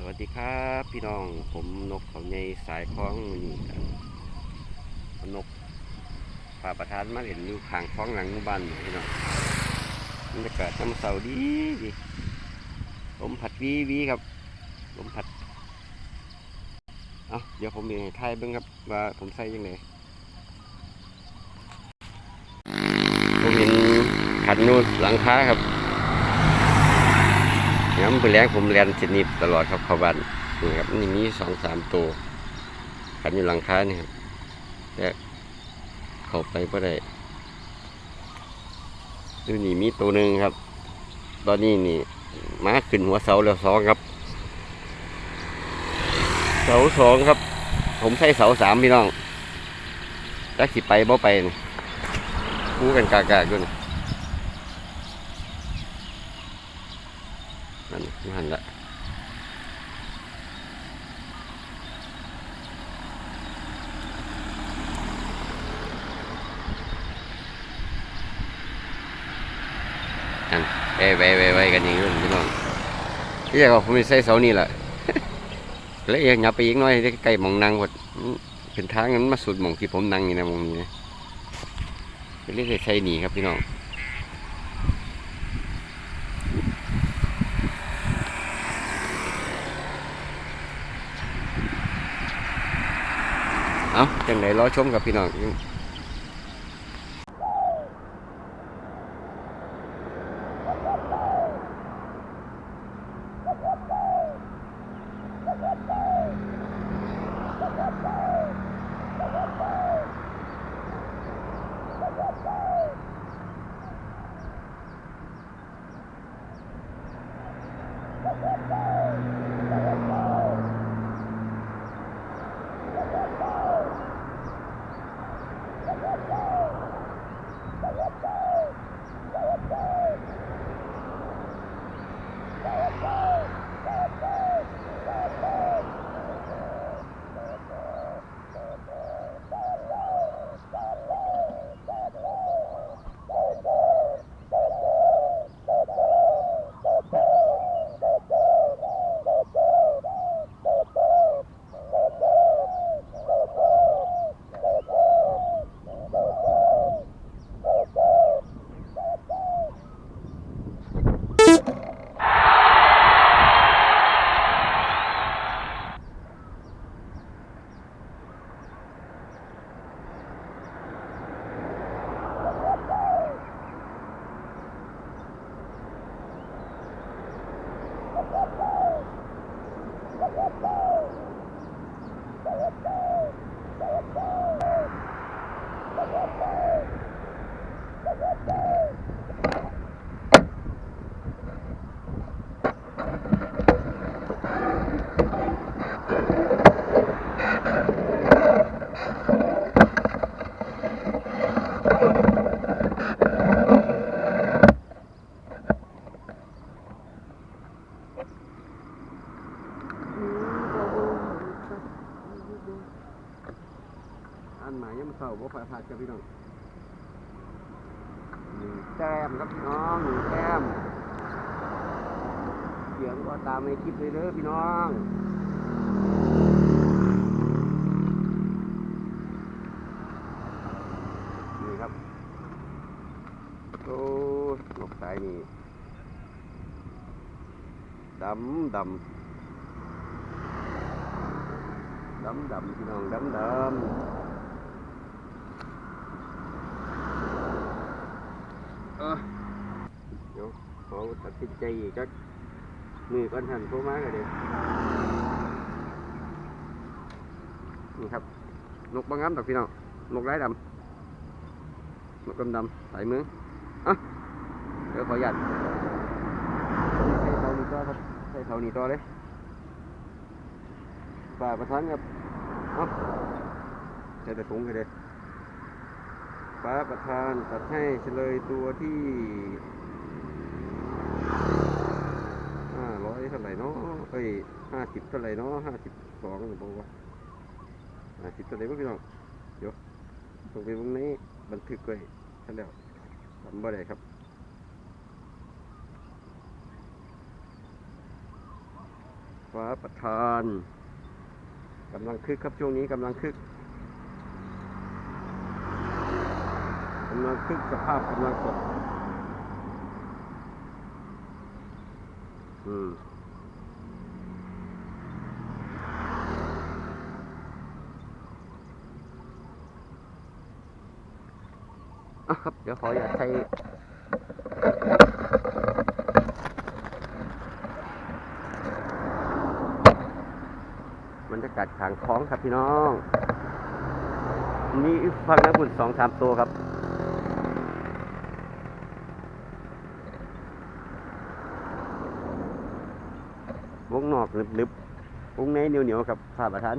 สวัสดีครับพี่น้องผมนกเขาในสายคล้องนี่ครับนกป่าประทานมาเห็นอยู่ข้างคล้องหลังบ้านพี่น้องบรรยากาศน้ำเสาดีดีลมผัดวีวีครับลมผัดเอาเดี๋ยวผมมีให้ทยเบิ่งครับว่าผมใส่ยังไงผมเห็นขันนู่นหลังค้าครับ ย้ำไปแรงผมเรียนชนิดตลอดครับเขาบ้านนี่ครับนี่มีสองสามตัวขันอยู่หลังคานี่ครับแต่เข้าไปก็ได้ดูนี่มีตัวหนึ่งครับ ตอนนี้นี่มาขึ้นหัวเสาแล้วสองครับ เสาสองครับ ผมใช้เสาสามพี่น้องจักสิไปบ่ไปนี่คู่กันกากๆด้วยนี่ นั่นนั่นแหละนั่นไปไปไปไปกันอย่างนี้พี่น้องที่อยากผมใส่เสานี่แหละแล้วยังอย่าไปอีกน้อยใกล้หมองนั่งหมดเป็นทางนั้นมาสุดหมองที่ผมนั่งนี่นะหมองนี้นะเรียกใส่หนีครับพี่น้อง เอาจังไหนรอชมกับพี่น้อง ผัดกับพี่น้องหนึ่งแต้มครับพี่น้องหนึ่งแต้มเสียงก็ตามในคลิปเลยเด้อพี่น้องนี่ครับโอ้นกสายนี่ดำดำดำดำพี่น้องดำดำเออเดี๋ยวเขา ตัดสินใจอีกจักมือก้อนหันโทรมากันเดี๋ยนี่ครับ นกบางงามดอกพี่น้องนกไร้ดำนกดำดำสายเมืองอะเดี๋ยวขอหยัดใส่เท่านี้ต่อครับใส่เท่านี้ต่อเลยฝ่าประทานครับเอาใช้แต่ถุงให้เด็ดฟ้าประธานตัดให้เฉลยตัวที่ห้าร้อยเท่าไหร่เนาะเอ้ยห้าสิบเท่าไหร่เนาะห้าสิบสองหรือเปล่าห้าสิบเท่าไหร่พี่น้องเดี๋ยวตรงไปตรงนี้บันทึกไว้ท่านแล้วทำบ่ได้ครับฟ้าประธานกำลังคึกครับช่วงนี้กำลังคึกกำลังคึกสภาพกำลังสดอืม ครับ เดี๋ยวขออยากใช้บรรยากาศขางคล้องครับพี่น้อง มีฟังน้ำบุญสองสามตัวครับวงนอกลึบๆวงในเหนียวๆครับผ่าประทาน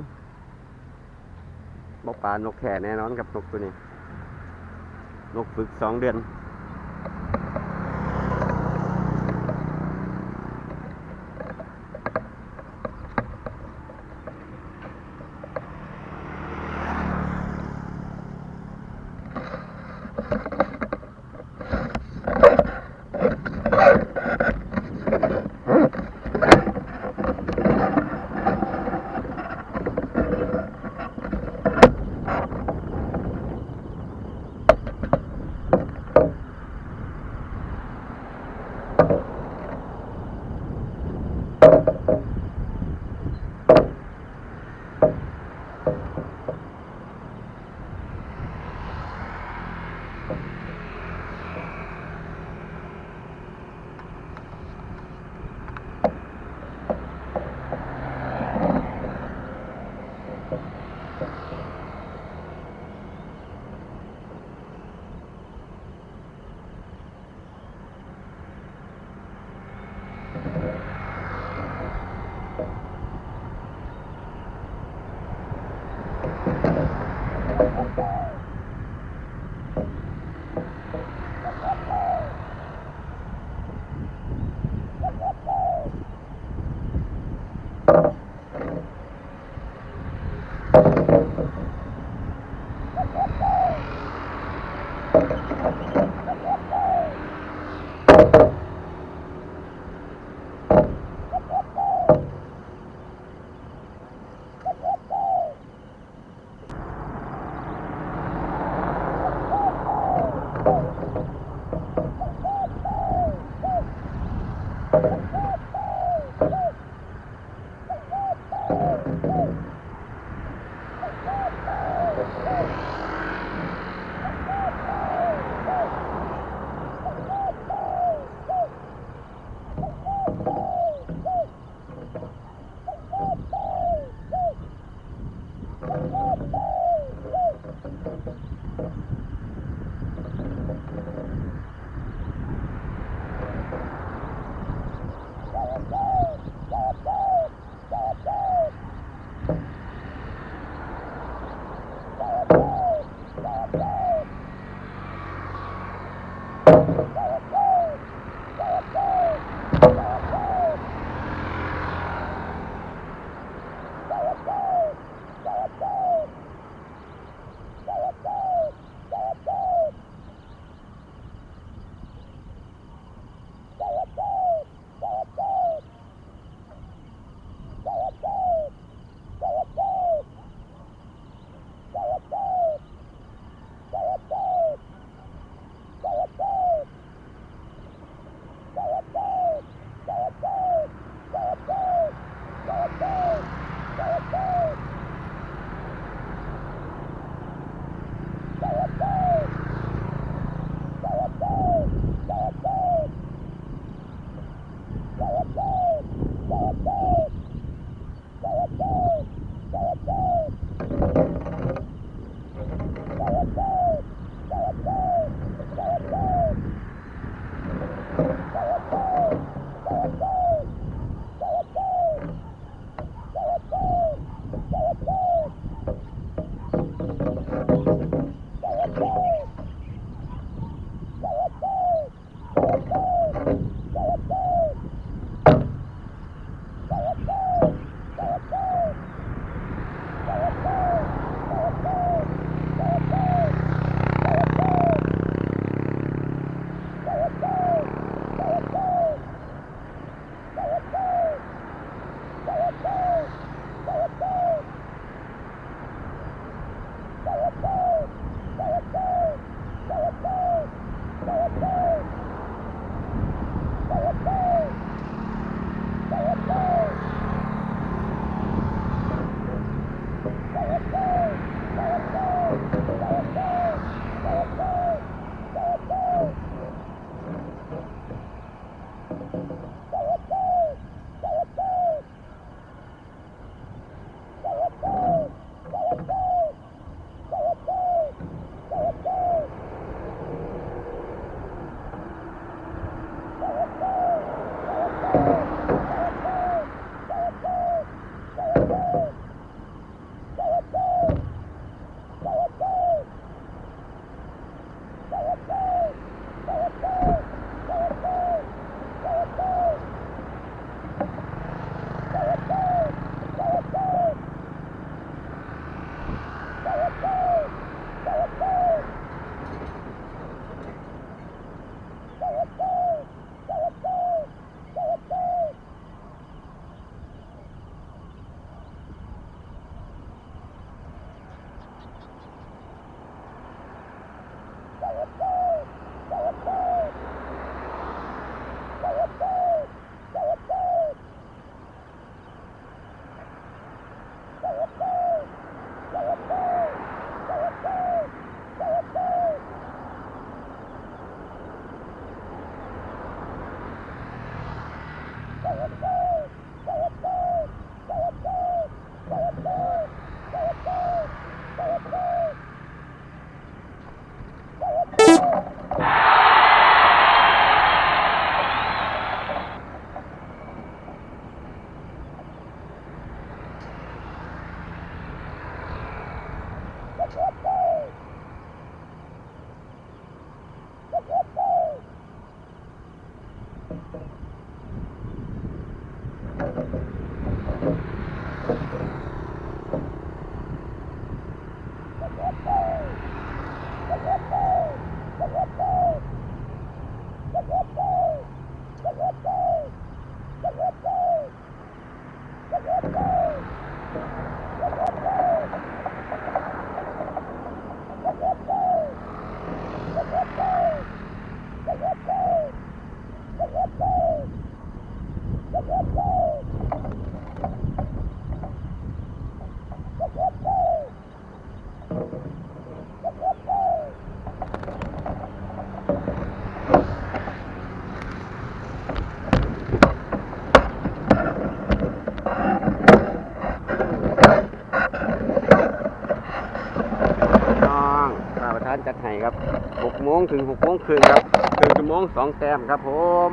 บอกปลานกแข่แน่นอนกับนกตัวนี้ นกฝึกสองเดือน Thank you. you. มงถึง6โมงครึ่งครับครึ่งชั่วโมงสองแต้มครับผม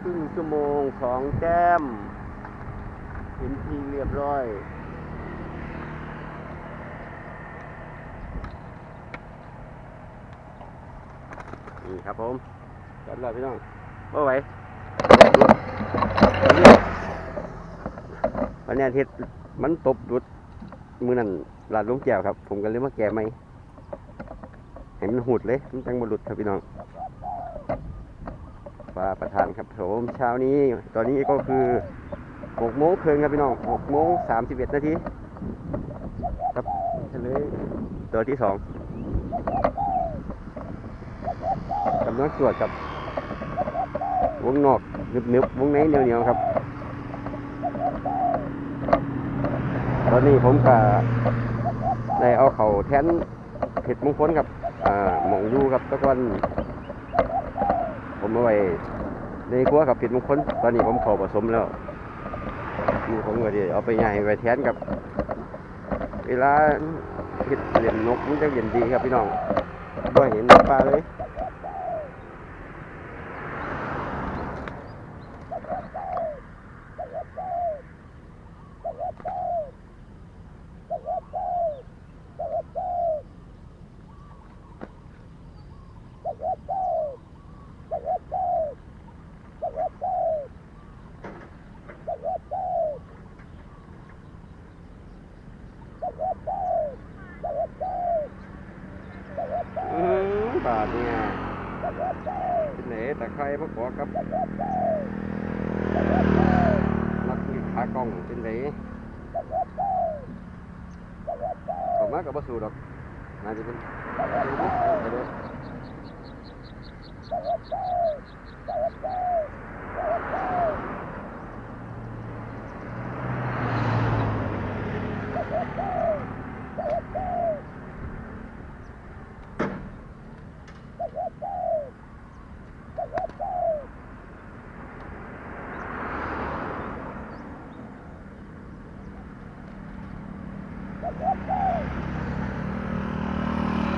ครึ่งชั่วโมงสองแต้มเป็นที่เรียบร้อยนี่ครับผมจัดเลยพี่น้องเมื่อไหววันนี้อาทิตย์มันตบดุด มือนั่นลาดลุงแก้วครับ ผมก็เลยมาแก้ไหมให้มันหูดเลย มันจังบหลุดครับพี่น้องว่าประธานครับผมเช้านี้ ตอนนี้ก็คือหกโมงครึ่งครับพี่น้องหกโมงสามสิบเอ็ดนาทีครับเฉลยตัวที่สองกำลังตรวจกับวงนอกนึบๆวงในเหนียวๆครับ อนนี้ผมก็ได้เอาเขาแทนเห็ดมงคลครับหมองยูครับตะกอนผมเอาไว้ในครัวกับเห็ดมงคลตอนนี้ผมเขอผสมแล้วนี่ผมก็ดีเอาไปใหญ่ไว้แทนกับ เวลาเห็ดเหรียญนกมันจะเย็นดีครับพี่น้องบ่เห็นปลาเลย อื้อหือบาทเนี่ยเป็นไหนตะไคร้มะกอกกับนักมีขากล้องเป็นไหน ผมมากับบสูดอกน่าจะเป็นไปเลย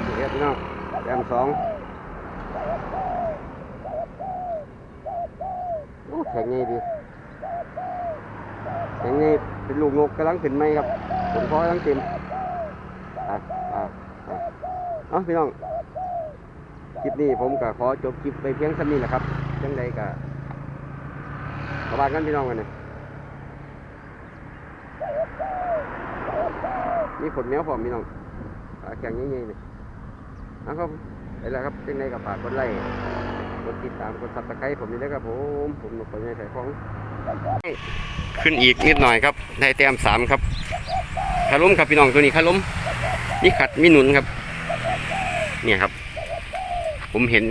นี่ครับ พี่น้องแต้มสองแข็งไงดีแข็งไงเป็นลูกนกกำลังขึ้นไหมครับผลพอกำลังเต็มอะอะอะเอ้าพี่น้องคลิปนี้ผมก็ขอจบคลิปไปเพียงเท่านี้แหละครับจังใดก็ประมาณกันพี่น้องกันเนี่ยมีผลแมวพร้อมพี่น้องแข็งยังไงเนี่ย เอาครับไปแล้วครับจังใดก็ฝากกดไลค์กดติดตามกดซับสไครต์ผมนี่นะครับผมผมหนุกคนใหญ่สายของ ขึ้นอีกนิดหน่อยครับได้แต้มสามครับคาล้มครับพี่น้องตัวนี้คาล้มนี่ขัดมีหนุนครับ เนี่ยครับ ผมเห็น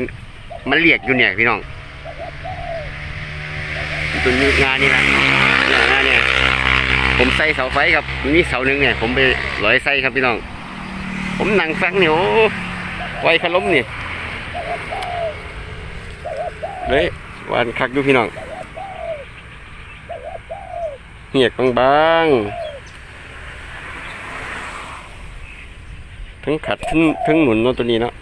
มันเรียกอยู่เนี่ยพี่น้องตัวนี้งานนี่นะเนี่ยงานเนี่ยผมใส่เสาไฟครับมีเสาหนึ่งเนี่ย ผมไปร้อยใส่ครับพี่น้อง ผมนั่งฟังเนี่ยโอ้ ไว้คาล้มนี่เลยวันคักดูพี่น้องเหียกบางๆทั้งขัดทั้งทั้งหนุนนตัวนี้เนาะ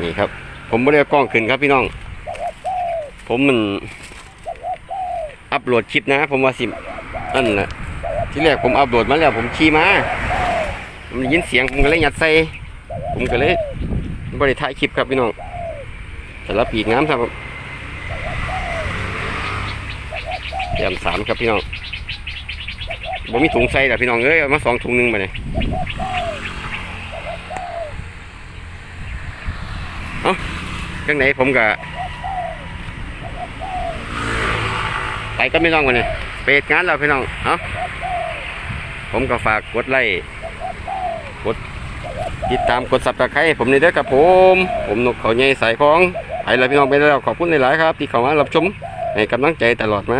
นี่ครับ ผมไม่ได้กล้องขึ้นครับพี่น้อง ผมมัน อัปโหลดคลิปนะ ผมว่าสินั่นแหละที่แรกผมอัปโหลดมาแล้ว ผมขี่มา มได้ยินเสียงผมก็เลยหยัดใส่ผมก็เลยบริถ่ายคลิปครับพี่น้องแต่ละปีกงามครับแต้มสามครับพี่น้องผมมีถุงใส่แต่พี่น้องเอ้ยเอามาสองถุงหนึงไปเลยเอ้าจังไหนผมก็ไปก็ไม่ต้องกันเลยไปเฮ็ดงานแล้วพี่น้องเอ้าผมก็ฝากกดไลค์ ติดตามกดสับตะไคร้ผมนี่เด้อครับผม ผมนกเขาใหญ่สายของไอ้ลาพี่น้องไปแล้วขอบคุณหลายๆครับ ที่เข้ามารับชมให้กำลังใจตลอดมา